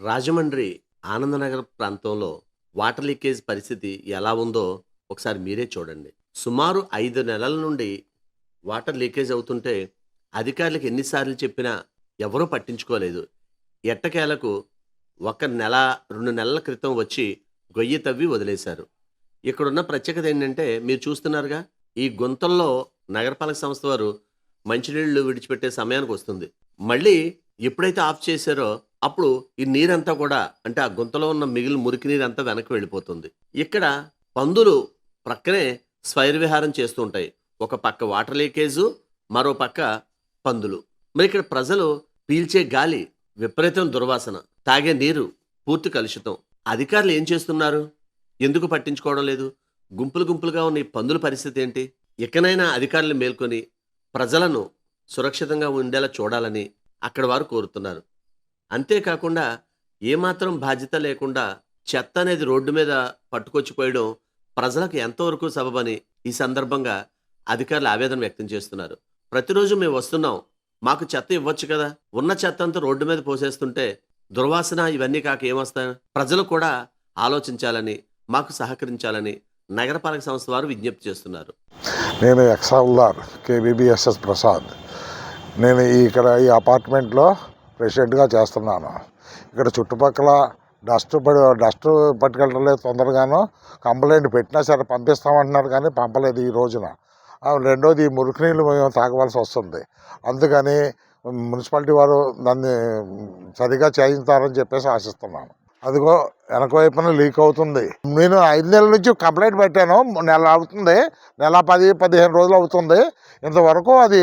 రాజమండ్రి ఆనందనగర్ ప్రాంతంలో water leakage పరిస్థితి ఎలా ఉందో ఒకసారి మీరే చూడండి. సుమారు ఐదు నెలల నుండి వాటర్ లీకేజ్ అవుతుంటే అధికారులకు ఎన్నిసార్లు చెప్పినా ఎవరూ పట్టించుకోలేదు. ఎట్టకేలకు ఒక నెల రెండు నెలల క్రితం వచ్చి గొయ్యి తవ్వి వదిలేశారు. ఇక్కడున్న ప్రత్యేకత ఏంటంటే మీరు చూస్తున్నారుగా ఈ గుంతల్లో నగరపాలక సంస్థ వారు మంచినీళ్ళు విడిచిపెట్టే సమయానికి వస్తుంది. మళ్ళీ ఎప్పుడైతే ఆఫ్ చేశారో అప్పుడు ఈ నీరంతా కూడా అంటే ఆ గుంతలో ఉన్న మిగిలిన మురికి నీరంతా వెనక్కి వెళ్ళిపోతుంది. ఇక్కడ పందులు ప్రక్కనే స్వైర్విహారం చేస్తూ ఉంటాయి. ఒక పక్క వాటర్ లీకేజు మరో పక్క పందులు. మరి ఇక్కడ ప్రజలు పీల్చే గాలి విపరీతం దుర్వాసన తాగే నీరు పూర్తి కలుషితం. అధికారులు ఏం చేస్తున్నారు? ఎందుకు పట్టించుకోవడం లేదు? గుంపులు గుంపులుగా ఉన్న ఈ పందుల పరిస్థితి ఏంటి? ఎక్కడైనా అధికారులు మేల్కొని ప్రజలను సురక్షితంగా ఉండేలా చూడాలని అక్కడ వారు కోరుతున్నారు. అంతేకాకుండా ఏమాత్రం బాధ్యత లేకుండా చెత్త అనేది రోడ్డు మీద పట్టుకొచ్చి పోయడం ప్రజలకు ఎంతవరకు సబబని ఈ సందర్భంగా అధికారులు ఆవేదన వ్యక్తం చేస్తున్నారు. ప్రతిరోజు మేము వస్తున్నాం. మాకు చెత్త ఇవ్వచ్చు కదా. ఉన్న చెత్త అంతా రోడ్డు మీద పోసేస్తుంటే దుర్వాసన ఇవన్నీ కాక ఏమొస్తాయి? ప్రజలు కూడా ఆలోచించాలని మాకు సహకరించాలని నగరపాలక సంస్థ వారు విజ్ఞప్తి చేస్తున్నారు. నేను ఎక్సాల్దార్ కేబీబీఎస్ఎస్ ప్రసాద్. నేను ఇక్కడ ఈ అపార్ట్మెంట్లో ప్రెసిడెంట్గా చేస్తున్నాను. ఇక్కడ చుట్టుపక్కల డస్ట్ పడి డస్ట్ పట్టుకెళ్ళడం లేదు తొందరగాను. కంప్లైంట్ పెట్టినా సరే పంపిస్తామంటున్నారు కానీ పంపలేదు ఈ రోజున. రెండోది మురికి నీళ్ళు మేము తాగవలసి వస్తుంది. అందుకని మున్సిపాలిటీ వారు దాన్ని సరిగా చేయించారని చెప్పేసి ఆశిస్తున్నాను. అదిగో వెనక వైపున లీక్ అవుతుంది. నేను ఐదు నెలల నుంచి కంప్లైంట్ పెట్టాను. నెల అవుతుంది. నెల పది పదిహేను రోజులు అవుతుంది. ఇంతవరకు అది